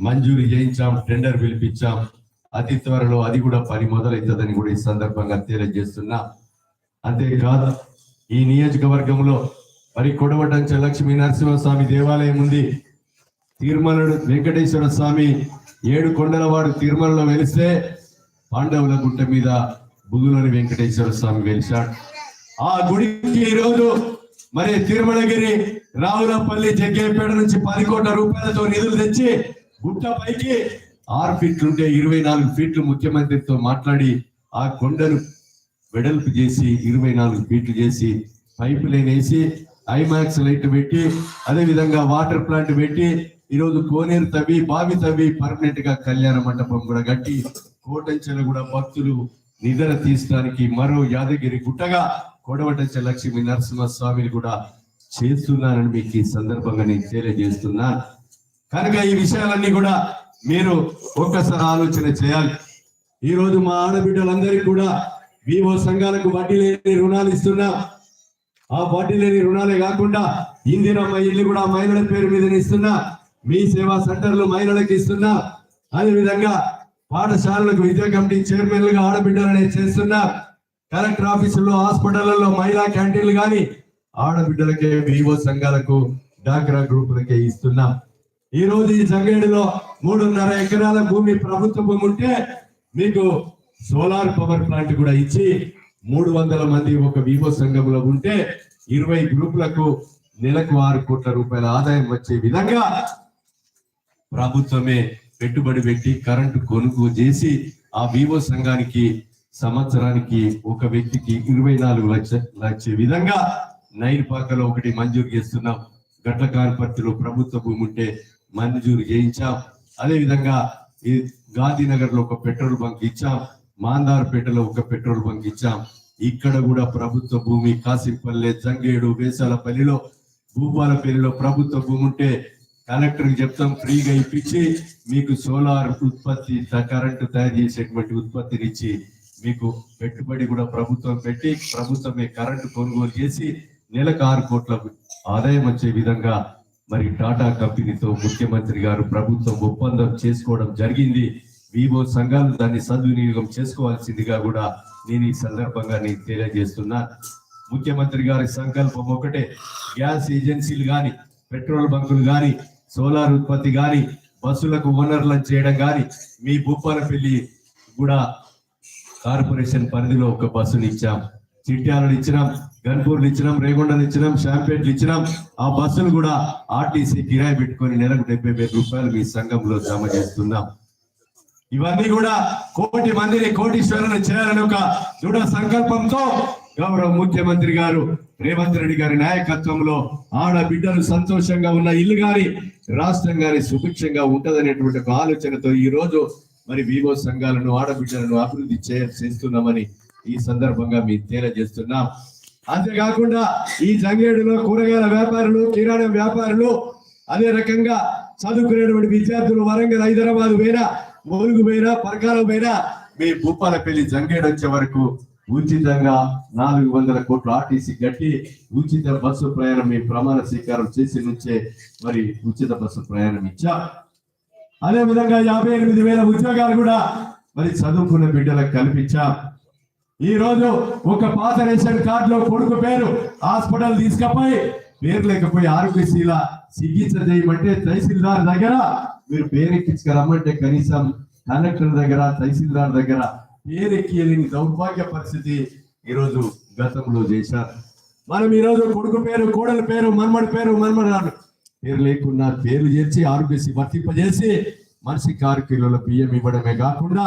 మంజూరు చేయించాం టెండర్ పిలిపించాం. అతి త్వరలో అది కూడా పని మొదలవుతుందని కూడా ఈ సందర్భంగా తెలియజేస్తున్నా. అంతేకాదు ఈ నియోజకవర్గంలో మరి కొడవటంచ లక్ష్మీ నరసింహస్వామి దేవాలయం ఉంది. తిరుమల వెంకటేశ్వర స్వామి ఏడు కొండలవాడు తిరుమలలో వెలిస్తే పాండవుల గుట్ట మీద బుగులోని వెంకటేశ్వర స్వామి వెలిశాడు. ఆ గుడికి ఈ రోజు మరి తిరుమలగిరి రావులపల్లి జగ్గేపేట నుంచి పది కోట్ల రూపాయలతో నిధులు తెచ్చి గుట్ట పైకి ఆరు ఫీట్లు ఉంటే ఇరవై నాలుగు ఫీట్లు ముఖ్యమంత్రితో మాట్లాడి ఆ కొండను వెడల్పు చేసి ఇరవై నాలుగు ఫీట్లు చేసి పైపు లైన్ వేసి ఐమాక్స్ లైట్ పెట్టి అదేవిధంగా వాటర్ ప్లాంట్ పెట్టి ఈరోజు కోనేరు తవ్వి బావి తవ్వి పర్మనెంట్గా కళ్యాణ మండపం కూడా కట్టి కోటంచెల కూడా భక్తులు నిద్ర తీసడానికి మరో యాదగిరి గుట్టగా కొడవటంచ లక్ష్మీ నరసింహ స్వామిని కూడా చేస్తున్నానని మీకు ఈ సందర్భంగా నేను తెలియజేస్తున్నాను కనుక ఈ విషయాలన్నీ కూడా మీరు ఒక్కసారి ఆలోచన చేయాలి. ఈ రోజు మా ఆడబిడ్డలందరికీ కూడా వివో సంఘాలకు వడ్డీ లేని రుణాలు ఇస్తున్నాం. ఆ వడ్డీ లేని రుణాలే కాకుండా ఇందిరమ్మ ఇల్లు కూడా మహిళల పేరు మీద ఇస్తున్నా. మీ సేవా సెంటర్లు మహిళలకు ఇస్తున్నా. అదేవిధంగా పాఠశాలలకు విద్యా కమిటీ చైర్మన్లుగా ఆడబిడ్డలనే చేస్తున్నా. కలెక్టర్ ఆఫీసుల్లో హాస్పిటళ్ళలో మహిళా క్యాంటీన్లు కానీ ఆడబిడ్డలకే వివో సంఘాలకు డాక్రా గ్రూపులకే ఇస్తున్నాం. ఈ రోజు ఈ జంగేడులో మూడున్నర ఎకరాల భూమి ప్రభుత్వ భూమి ఉంటే మీకు సోలార్ పవర్ ప్లాంట్ కూడా ఇచ్చి మూడు వందల మంది ఒక వివో సంఘంలో ఉంటే ఇరవై గ్రూపులకు నెలకు ఆరు కోట్ల రూపాయల ఆదాయం వచ్చే విధంగా ప్రభుత్వమే పెట్టుబడి పెట్టి కరెంటు కొనుగోలు చేసి ఆ వివో సంఘానికి సంవత్సరానికి ఒక వ్యక్తికి ఇరవై నాలుగు లక్ష లక్ష విధంగా నైన్ పాకలో ఒకటి మంజూరు చేస్తున్నాం. గట్ల కాన్పర్తిలో ప్రభుత్వ భూమి ఉంటే మంజూరు చేయించాం. అదేవిధంగా ఈ గాంధీనగర్లో ఒక పెట్రోల్ బంక్ ఇచ్చాం. మాందార్పేటలో ఒక పెట్రోల్ బంక్ ఇచ్చాం. ఇక్కడ కూడా ప్రభుత్వ భూమి కాసింపల్లె జంగేడు వేసాలపల్లిలో భూపాలపల్లిలో ప్రభుత్వ భూమి ఉంటే కలెక్టర్ చెప్తాం ఫ్రీగా ఇప్పించి మీకు సోలార్ ఉత్పత్తి కరెంటు తయారు చేసేటువంటి ఉత్పత్తిని ఇచ్చి మీకు పెట్టుబడి కూడా ప్రభుత్వం పెట్టి ప్రభుత్వమే కరెంటు కొనుగోలు చేసి నెలకు ఆరు కోట్ల ఆదాయం వచ్చే విధంగా మరి టాటా కంపెనీతో ముఖ్యమంత్రి గారు ప్రభుత్వం ఒప్పందం చేసుకోవడం జరిగింది. వివో సంఘాలు దాన్ని సద్వినియోగం చేసుకోవాల్సిందిగా కూడా నేను ఈ సందర్భంగా నేను తెలియజేస్తున్నా. ముఖ్యమంత్రి గారి సంకల్పం ఒకటే. గ్యాస్ ఏజెన్సీలు కానీ పెట్రోల్ బంకులు కానీ సోలార్ ఉత్పత్తి కానీ బస్సులకు ఓనర్లను చేయడం కానీ మీ భూపాలపల్లి కూడా కార్పొరేషన్ పరిధిలో ఒక బస్సుని ఇచ్చాం. చిట్యాలను ఇచ్చినాం గన్పూర్లు ఇచ్చినాం రేగొండలు ఇచ్చినాం షాంపేట్లు ఇచ్చినాం. ఆ బస్సులు కూడా ఆర్టీసీ కిరాయి పెట్టుకొని నెలకు డెబ్బై వేల రూపాయలు మీ సంఘంలో జమ చేస్తున్నాం. ఇవన్నీ కూడా కోటి మందిని కోటీశ్వరులను చేయాలని ఒక దృఢ సంకల్పంతో గౌరవ ముఖ్యమంత్రి గారు రేవంత్ రెడ్డి గారి నాయకత్వంలో ఆడబిడ్డలు సంతోషంగా ఉన్న ఇల్లు గాని రాష్ట్రం గాని సుభిక్షంగా ఉంటదనేటువంటి ఒక ఆలోచనతో ఈ రోజు మరి వివో సంఘాలను ఆడబిడ్డలను అభివృద్ధి చేస్తున్నామని ఈ సందర్భంగా మీకు తెలియజేస్తున్నాం అంతేకాకుండా ఈ జంగేడులో కూరగాయల వ్యాపారులు కిరాణా వ్యాపారులు అదే రకంగా చదువుకునేటువంటి విద్యార్థులు వరంగల్ హైదరాబాద్ పోయినా ములుగు పోయినా పరకాలం పోయినా మీ భూపాలపల్లి జంగేడు వచ్చే వరకు ఉచితంగా నాలుగు వందల కోట్లు ఆర్టీసీ కట్టి ఉచిత బస్సు ప్రయాణం మీ ప్రమాణ స్వీకారం చేసి నుంచే మరి ఉచిత బస్సు ప్రయాణం ఇచ్చా. అదే విధంగా యాభై ఎనిమిది వేల ఉద్యోగాలు కూడా మరి చదువుకున్న బిడ్డలకు కల్పించాం. ఈ రోజు ఒక పాత రేషన్ కార్డులో కొడుకు పేరు హాస్పిటల్ తీసుకపోయి పేరు లేకపోయి ఆరోగ్యశీల చికిత్స చేయమంటే తహసీల్దార్ దగ్గర మీరు పేరు ఎక్కించుకురమ్మంటే కనీసం కలెక్టర్ దగ్గర తహసీల్దార్ దగ్గర పేరు ఎక్కియలేని దౌర్భాగ్య పరిస్థితి ఈరోజు గతంలో చేశారు. మనం ఈ రోజు కొడుకు పేరు కోడల పేరు మన్మడి పేరు మన్మడు పేరు లేకుండా పేర్లు చేర్చి ఆరోగ్యశ్రీ వర్తింపజేసి మనిషికి ఆరు కిలోల బియ్యం ఇవ్వడమే కాకుండా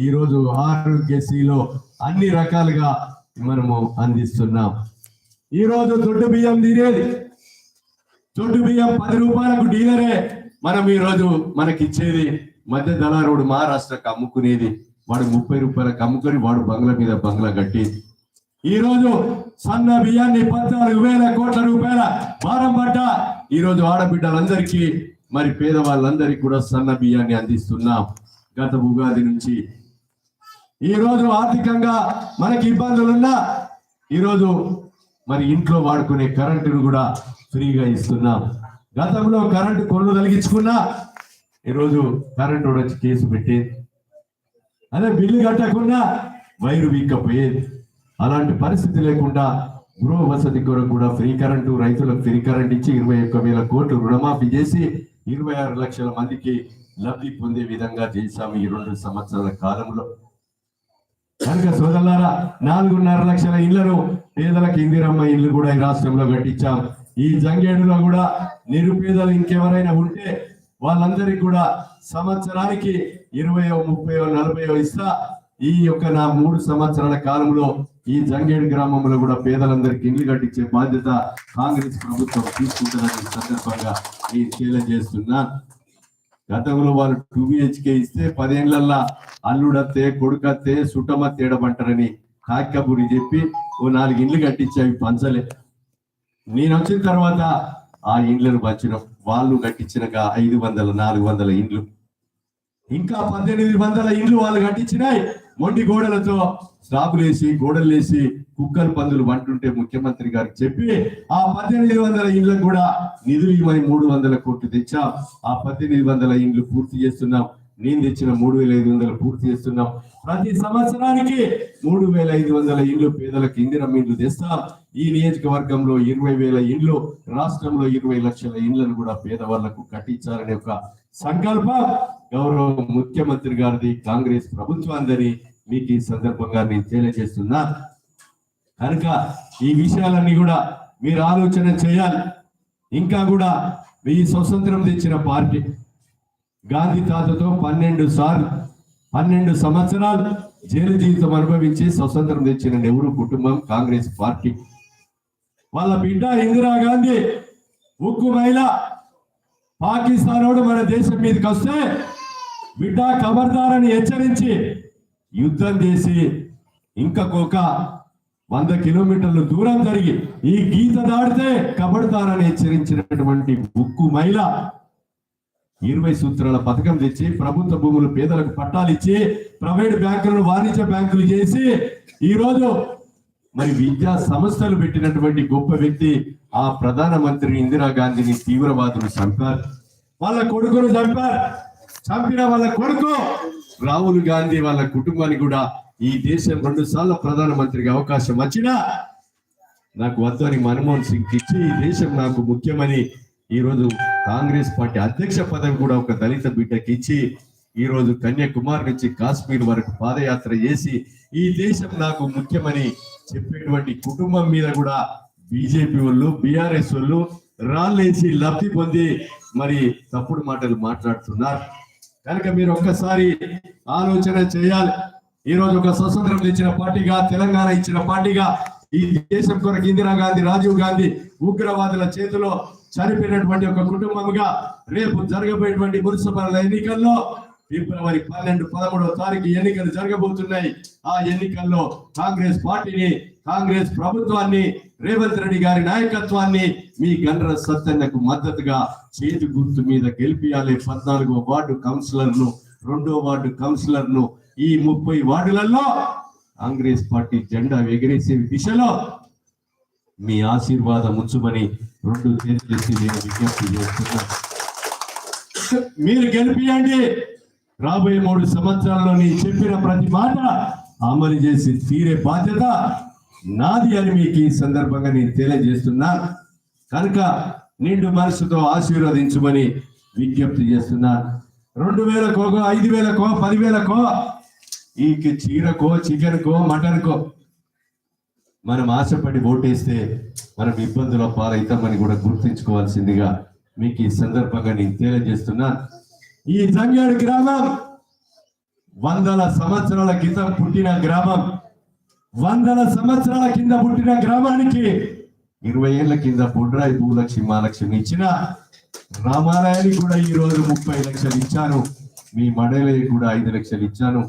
ఈ రోజు ఆరోగ్యశ్రీలో అన్ని రకాలుగా మనము అందిస్తున్నాం. ఈరోజు దొడ్డు బియ్యం తినేది. దొడ్డు బియ్యం పది రూపాయలకు డీలరే. మనం ఈ రోజు మధ్య దళారుడు మహారాష్ట్రకు అమ్ముకునేది. వాడు ముప్పై రూపాయలకు అమ్ముకొని వాడు బంగ్లా మీద బంగ్లా కట్టి ఈరోజు సన్న బియ్యాన్ని పద్నాలుగు వేల కోట్ల రూపాయల భారం పడ్డ ఈరోజు ఆడబిడ్డలందరికీ మరి పేదవాళ్ళందరికీ కూడా సన్న బియ్యాన్ని అందిస్తున్నాం. గత ఉగాది నుంచి ఈ రోజు ఆర్థికంగా మనకి ఇబ్బందులున్నా ఈరోజు మరి ఇంట్లో వాడుకునే కరెంటును కూడా ఫ్రీగా ఇస్తున్నాం. గతంలో కరెంటు కొనుగోలు కలిగించుకున్నా ఈరోజు కరెంటు వచ్చి కేసు పెట్టేది. అదే బిల్లు కట్టకుండా వైరు వీక్కపోయేది. అలాంటి పరిస్థితి లేకుండా గృహ వసతి కొరకు కూడా ఫ్రీ కరెంటు రైతులకు ఫ్రీ కరెంట్ ఇచ్చి ఇరవై ఒక్క వేల కోట్లు రుణమాఫీ చేసి ఇరవై ఆరు లక్షల మందికి లబ్ధి పొందే విధంగా చేశాము ఈ రెండు సంవత్సరాల కాలంలో. కనుక సోదరులారా నాలుగున్నర లక్షల ఇళ్ళను పేదలకు ఇందిరమ్మ ఇల్లు కూడా ఈ రాష్ట్రంలో కట్టించాం. ఈ జంగేడులో కూడా నిరుపేదలు ఇంకెవరైనా ఉంటే వాళ్ళందరికీ కూడా సంవత్సరానికి ఇరవయో ముప్పయో నలభయో ఇస్తా. ఈ యొక్క నా మూడు సంవత్సరాల కాలంలో ఈ జంగేడు గ్రామంలో కూడా పేదలందరికీ ఇల్లు కట్టించే బాధ్యత కాంగ్రెస్ ప్రభుత్వం తీసుకుంటుందని ఈ సందర్భంగా నేను తెలియజేస్తున్నాను గతంలో వాళ్ళు టూ బిహెచ్కే ఇస్తే పదేళ్ళల్లా అల్లుడత్తే కొడుకత్తే సుట్టమ్మ తేడమంటారని కాక్యపురి చెప్పి ఓ నాలుగు ఇండ్లు కట్టించి అవి పంచలే. నేను వచ్చిన తర్వాత ఆ ఇండ్లను పంచిన. వాళ్ళు కట్టించినక ఐదు వందల నాలుగు వందల ఇండ్లు. ఇంకా పద్దెనిమిది వందల ఇండ్లు వాళ్ళు కట్టించినాయి. మొండి గోడలతో స్లాబులు వేసి గోడలు వేసి కుక్కలు పందులు వంటుంటే ముఖ్యమంత్రి గారికి చెప్పి ఆ పద్దెనిమిది వందల ఇండ్లకు కూడా నిధులు ఇవ్వని మూడు వందల కోట్లు తెచ్చాం. ఆ పద్దెనిమిది వందల ఇండ్లు పూర్తి చేస్తున్నాం. నేను తెచ్చిన మూడు వేల ఐదు వందలు పూర్తి చేస్తున్నాం. ప్రతి సంవత్సరానికి మూడు వేల ఐదు వందల ఇండ్లు పేదలకు ఇందిరం ఇండ్లు తెస్తాం. ఈ నియోజకవర్గంలో ఇరవై వేల ఇండ్లు రాష్ట్రంలో ఇరవై లక్షల ఇండ్లను కూడా పేదవాళ్ళకు కట్టించాలనే ఒక సంకల్పం గౌరవ ముఖ్యమంత్రి గారిది కాంగ్రెస్ ప్రభుత్వాన్ని మీకు ఈ సందర్భంగా నేను తెలియజేస్తున్నా. కనుక ఈ విషయాలన్నీ కూడా మీరు ఆలోచన చేయాలి. ఇంకా కూడా ఈ స్వతంత్రం తెచ్చిన పార్టీ గాంధీ తాతతో పన్నెండు సార్లు పన్నెండు సంవత్సరాలు జైలు జీవితం అనుభవించి స్వతంత్రం తెచ్చిన నెహ్రూ కుటుంబం కాంగ్రెస్ పార్టీ. వాళ్ళ బిడ్డ ఇందిరాగాంధీ ఉక్కు మహిళ. పాకిస్తాన్ మన దేశం మీదకి వస్తే బిడ్డ కబర్దారని హెచ్చరించి యుద్ధం చేసి ఇంకొక వంద కిలోమీటర్లు దూరం జరిగి ఈ గీత దాడితే కబడతారని హెచ్చరించినటువంటి ఉక్కు మహిళ ఇరవై సూత్రాల పథకం తెచ్చి ప్రభుత్వ భూములు పేదలకు పట్టాలిచ్చి ప్రైవేట్ బ్యాంకులను వాణిజ్య బ్యాంకులు చేసి ఈ రోజు మరి విద్యా సంస్థలు పెట్టినటువంటి గొప్ప వ్యక్తి ఆ ప్రధానమంత్రి ఇందిరాగాంధీని తీవ్రవాదులు చంపారు. వాళ్ళ కొడుకును చంపారు. చంపిన వాళ్ళ కొడుకు రాహుల్ గాంధీ వాళ్ళ కుటుంబానికి కూడా ఈ దేశం రెండు సార్లు ప్రధానమంత్రికి అవకాశం వచ్చినా నాకు వద్దు అని మన్మోహన్ సింగ్ ఇచ్చి ఈ దేశం నాకు ముఖ్యమని ఈ రోజు కాంగ్రెస్ పార్టీ అధ్యక్ష పదవి కూడా ఒక దళిత బిడ్డకి ఇచ్చి ఈ రోజు కన్యాకుమారి నుంచి కాశ్మీర్ వరకు పాదయాత్ర చేసి ఈ దేశం నాకు ముఖ్యమని చెప్పేటువంటి కుటుంబం మీద కూడా బీజేపీ వాళ్ళు బీఆర్ఎస్ వాళ్ళు రాళ్ళేసి లబ్ధి పొంది మరి తప్పుడు మాటలు మాట్లాడుతున్నారు. కనుక మీరు ఒక్కసారి ఆలోచన చేయాలి. ఈ రోజు ఒక స్వతంత్రం ఇచ్చిన పార్టీగా తెలంగాణ ఇచ్చిన పార్టీగా ఈ దేశం కొరకు ఇందిరాగాంధీ రాజీవ్ గాంధీ ఉగ్రవాదుల చేతిలో చనిపోయినటువంటి ఒక కుటుంబంగా రేపు జరగబోయేటువంటి మున్సిపల్ ఎన్నికల్లో ఫిబ్రవరి పన్నెండు పదమూడవ తారీఖు ఎన్నికలు జరగబోతున్నాయి. ఆ ఎన్నికల్లో కాంగ్రెస్ పార్టీని కాంగ్రెస్ ప్రభుత్వాన్ని రేవంత్ రెడ్డి గారి నాయకత్వాన్ని మీ గండ్ర సత్యన్నకు మద్దతుగా చేతి గుర్తు మీద గెలిపియాలి. పద్నాలుగో వార్డు కౌన్సిలర్ను రెండో వార్డు కౌన్సిలర్ను ఈ ముప్పై వార్డులలో కాంగ్రెస్ పార్టీ జెండా ఎగిరేసే దిశలో మీ ఆశీర్వాదం ఉంచుమని రెండు చేతులెత్తి నేను విజ్ఞప్తి చేస్తున్నా. మీరు గెలిపియండి. రాబోయే మూడు సంవత్సరాల్లో నేను చెప్పిన ప్రతి మాట అమలు చేసి తీరే బాధ్యత నాది అని మీకు ఈ సందర్భంగా నేను తెలియజేస్తున్నా. కనుక నిండు మనసుతో ఆశీర్వదించమని విజ్ఞప్తి చేస్తున్నా. రెండు వేలకో ఐదు వేలకో పదివేలకో ఈ చీరకో చికెన్కో మటన్కో మనం ఆశపడి ఓటేస్తే మనం ఇబ్బందుల పాలవుతామని కూడా గుర్తుంచుకోవాల్సిందిగా మీకు ఈ సందర్భంగా నేను తెలియజేస్తున్నా. ఈ జంగాడు గ్రామం వందల సంవత్సరాల క్రితం పుట్టిన గ్రామం. వందల సంవత్సరాల కింద పుట్టిన గ్రామానికి ఇరవై ఏళ్ళ కింద బొడ్రాయి భూలక్ష్మి మహాలక్ష్మి ఇచ్చిన రామాలయానికి కూడా ఈ రోజు ముప్పై లక్షలు ఇచ్చాను. మీ మడలకి కూడా ఐదు లక్షలు ఇచ్చాను.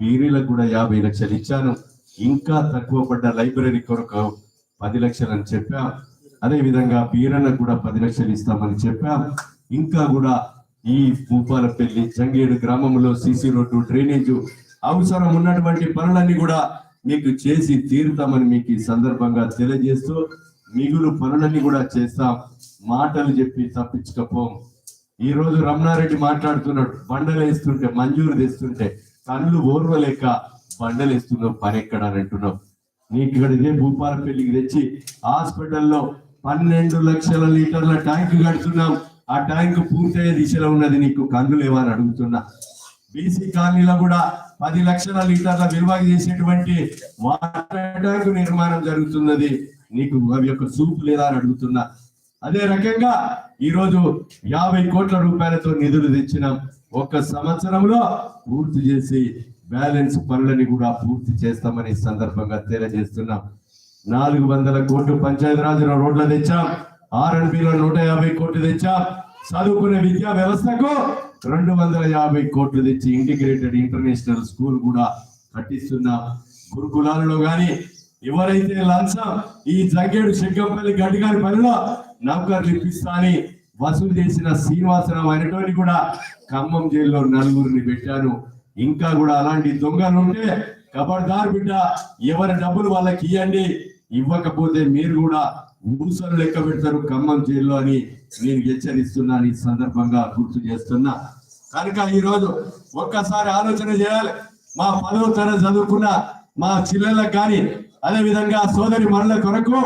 పీరీలకు కూడా యాభై లక్షలు ఇచ్చాను. ఇంకా తక్కువ పడ్డ లైబ్రరీ కొరకు పది లక్షలు అని చెప్పాం. అదే విధంగా పీరన్నకు కూడా పది లక్షలు ఇస్తామని చెప్పాం. ఇంకా కూడా ఈ భూపాలపల్లి జంగేడు గ్రామంలో సీసీ రోడ్డు డ్రైనేజ్ అవసరం ఉన్నటువంటి పనులన్నీ కూడా మీకు చేసి తీరుతామని మీకు ఈ సందర్భంగా తెలియజేస్తూ మిగులు పనులన్నీ కూడా చేస్తాం. మాటలు చెప్పి తప్పించకపోం. ఈ రోజు రమణారెడ్డి మాట్లాడుతున్నాడు. బండలు వేస్తుంటే మంజూరు తెస్తుంటే కళ్ళు ఓర్వలేక బండలు వేస్తున్నావు పని ఎక్కడ అని అంటున్నావు నీకు ఇక్కడ ఇదే భూపాలపల్లికి తెచ్చి హాస్పిటల్లో పన్నెండు లక్షల లీటర్ల ట్యాంక్ కడుతున్నాం ఆ ట్యాంక్ పూర్తయ్యే దిశలో ఉన్నది నీకు కళ్ళు లేవని అడుగుతున్నా. బీసీ కాలనీలో కూడా పది లక్షల లీటర్ల విలువ చేసేటువంటి వాటర్ ట్యాంక్ నిర్మాణం జరుగుతున్నది. నీకు అవి యొక్క చూపు లేదా అని అడుగుతున్నా. అదే రకంగా ఈరోజు యాభై కోట్ల రూపాయలతో నిధులు తెచ్చినాం. ఒక్క సంవత్సరంలో పూర్తి చేసి బ్యాలెన్స్ పనులని కూడా పూర్తి చేస్తామని సందర్భంగా తెలియజేస్తున్నాం. నాలుగు వందల కోట్లు పంచాయతీరాజ్ రోడ్లు తెచ్చాం. ఆర్ఎన్బిలో నూట యాభై కోట్లు తెచ్చాం. చదువుకునే విద్యా వ్యవస్థకు రెండు వందల యాభై కోట్లు తెచ్చి ఇంటిగ్రేటెడ్ ఇంటర్నేషనల్ స్కూల్ కూడా కట్టిస్తున్నాం గురుకులాలలో గాని ఎవరైతే లంచం ఈ జగ్గేడు శంకంపల్లి గడ్డిగారి పనిలో నౌకర్లు ఇప్పిస్తా అని వసూలు చేసిన శ్రీనివాసరావు అనేటువంటి కూడా ఖమ్మం జైల్లో నలుగురిని పెట్టాను. ఇంకా కూడా అలాంటి దొంగలు ఉంటే కబర్దార్ బిడ్డ ఎవరి డబ్బులు వాళ్ళకి ఇవ్వండి ఇవ్వకపోతే మీరు కూడా ఊసలు లెక్క పెడతారు ఖమ్మం జైల్లో అని నేను హెచ్చరిస్తున్నాను ఈ సందర్భంగా గుర్తు చేస్తున్నా. కనుక ఈరోజు ఒక్కసారి ఆలోచన చేయాలి. మా పదవ తరగతి చదువుకున్న మా చిల్లలకు కానీ అదే విధంగా సోదరి మరల కొరకు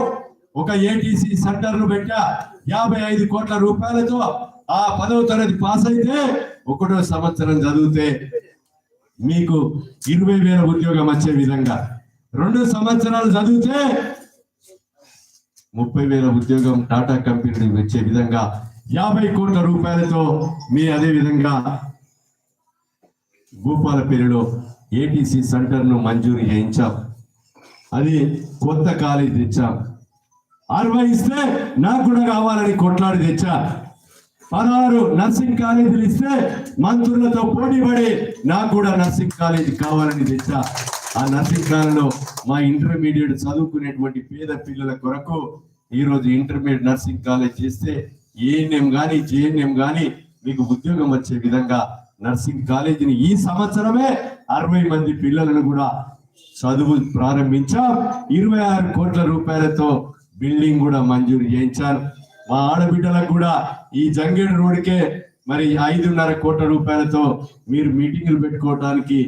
ఒక ఏటీసీ సెంటర్ను పెట్టా. యాభై ఐదు కోట్ల రూపాయలతో ఆ పదవ తరగతి పాస్ అయితే ఒకటో సంవత్సరం చదివితే మీకు ఇరవై వేల ఉద్యోగం వచ్చే విధంగా రెండు సంవత్సరాలు చదివితే ముప్పై వేల ఉద్యోగం టాటా కంపెనీ వచ్చే విధంగా యాభై కోట్ల రూపాయలతో మీ అదే విధంగా భూపాలపల్లిలో ఏటీసీ సెంటర్ను మంజూరు చేయించాం. అది కొత్త కాలేజ్ తెచ్చాం. అరవై ఇస్తే నాకు కూడా కావాలని కొట్లాడి తెచ్చా? పదహారు నర్సింగ్ కాలేజీలు ఇస్తే మంత్రులతో పోటీ పడి నాకు కూడా నర్సింగ్ కాలేజీ కావాలని తెచ్చా. ఆ నర్సింగ్ కాలంలో మా ఇంటర్మీడియట్ చదువుకునేటువంటి పేద పిల్లల కొరకు ఈరోజు ఇంటర్మీడియట్ నర్సింగ్ కాలేజ్ చేస్తే ఏఎన్ఎం కానీ జేఎన్ఎం కానీ మీకు ఉద్యోగం వచ్చే విధంగా నర్సింగ్ కాలేజీని ఈ సంవత్సరమే అరవై మంది పిల్లలను కూడా చదువు ప్రారంభించాం. ఇరవై ఆరు కోట్ల రూపాయలతో బిల్డింగ్ కూడా మంజూరు చేయించారు. మా ఆడబిడ్డలకు కూడా ఈ జంగేడు రోడ్డుకే మరి ఐదున్నర కోట్ల రూపాయలతో మీరు మీటింగులు పెట్టుకోవడానికి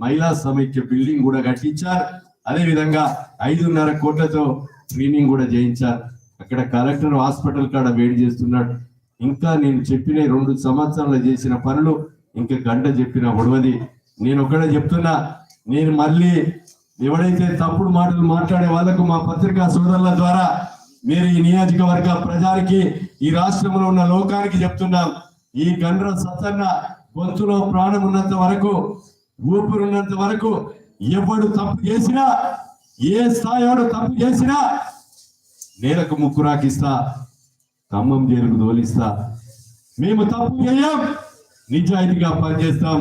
మహిళా సమైక్య బిల్డింగ్ కూడా కట్టించారు. అదే విధంగా ఐదున్నర కోట్లతో స్క్రీనింగ్ కూడా చేయించారు. అక్కడ కలెక్టర్ హాస్పిటల్ కాడ వేడి చేస్తున్నాడు. ఇంకా నేను చెప్పిన రెండు సంవత్సరాలు చేసిన పనులు ఇంకా గంట చెప్పిన ఒడవది. నేను ఒకటే చెప్తున్నా నేను మళ్ళీ ఎవడైతే తప్పుడు మాటలు మాట్లాడే వాళ్ళకు మా పత్రికా సోదరుల ద్వారా మీరు ఈ నియోజకవర్గ ప్రజలకి ఈ రాష్ట్రంలో ఉన్న లోకానికి చెప్తున్నాం. ఈ గండ్ర సత్తన్న గొంతులో ప్రాణం ఉన్నంత వరకు ఊపిరిన్నంత వరకు ఎవడు తప్పు చేసినా ఏ స్థాయివాడు తప్పు చేసినా నేలకు ముక్కు రాకిస్తా ఖమ్మం జైలుకు తోలిస్తా మేము తప్పు చేయం నిజాయితీగా పనిచేస్తాం.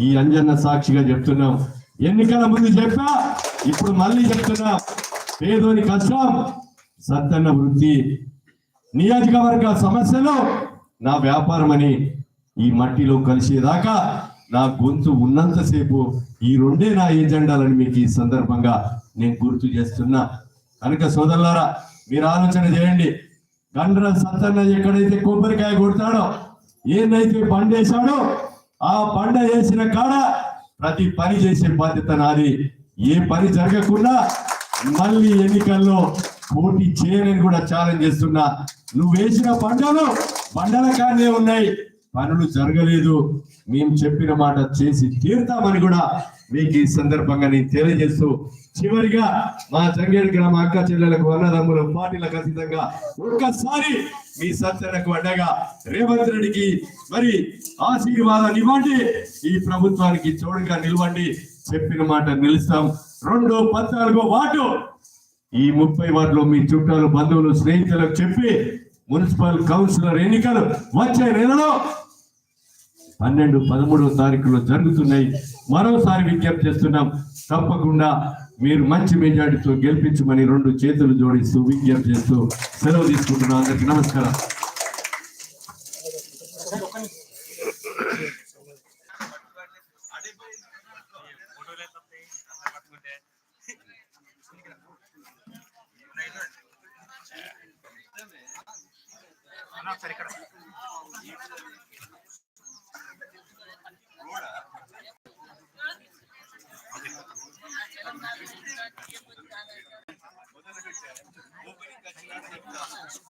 ఈ అంజన్న సాక్షిగా చెప్తున్నాం. ఎన్నికల ముందు చెప్పా ఇప్పుడు మళ్ళీ చెప్తున్నా. పేదోని కష్టం సత్తన్న వృత్తి నియోజకవర్గ సమస్యలు నా వ్యాపారం అని ఈ మట్టిలో కలిసేదాకా నా గొంతు ఉన్నంతసేపు ఈ రెండే నా ఏజెండాలని మీకు ఈ సందర్భంగా నేను గుర్తు చేస్తున్నా. కనుక సోదరులారా మీరు ఆలోచన చేయండి. గండ్ర సత్తన్న ఎక్కడైతే కొబ్బరికాయ కొడతాడో ఏదైతే పండేశాడో ఆ పండ వేసిన కాడ ప్రతి పని చేసే బాధ్యత నాది. ఏ పని జరగకుండా మళ్ళీ ఎన్నికల్లో పోటీ చేయనని కూడా ఛాలెంజ్ చేస్తున్నా. నువ్వు వేసిన పంటలు బండల కానే ఉన్నాయి. పనులు జరగలేదు. మేము చెప్పిన మాట చేసి తీరుతామని కూడా మీకు ఈ సందర్భంగా నేను తెలియజేస్తూ చివరిగా మా జంగేడు గ్రామ అక్క చెల్లెలకు అన్నదమ్ముల పార్టీలకు అతీతంగా ఒక్కసారి మీ సత్యనకు అడ్డగా రేవంత్ రెడ్డికి మరి ఆశీర్వాదాన్ని ఇవ్వండి. ఈ ప్రభుత్వానికి చోడుగా నిలవండి. చెప్పిన మాట నిలుస్తాం. రెండు పద్నాలుగో వాటు ఈ ముప్పై వాటిలో మీ చుట్టాలు బంధువులు స్నేహితులకు చెప్పి మున్సిపల్ కౌన్సిలర్ ఎన్నికలు వచ్చే నెలలో పన్నెండు పదమూడవ తారీఖులో జరుగుతున్నాయి. మరోసారి విజ్ఞప్తి చేస్తున్నాం తప్పకుండా మీరు మంచి మెజార్టీతో గెలిపించమని రెండు చేతులు జోడిస్తూ విజ్ఞప్తి చేస్తూ సెలవు తీసుకుంటున్నాం. అందరికీ నమస్కారం. సరే ఇక్కడ. ఓపెనింగ్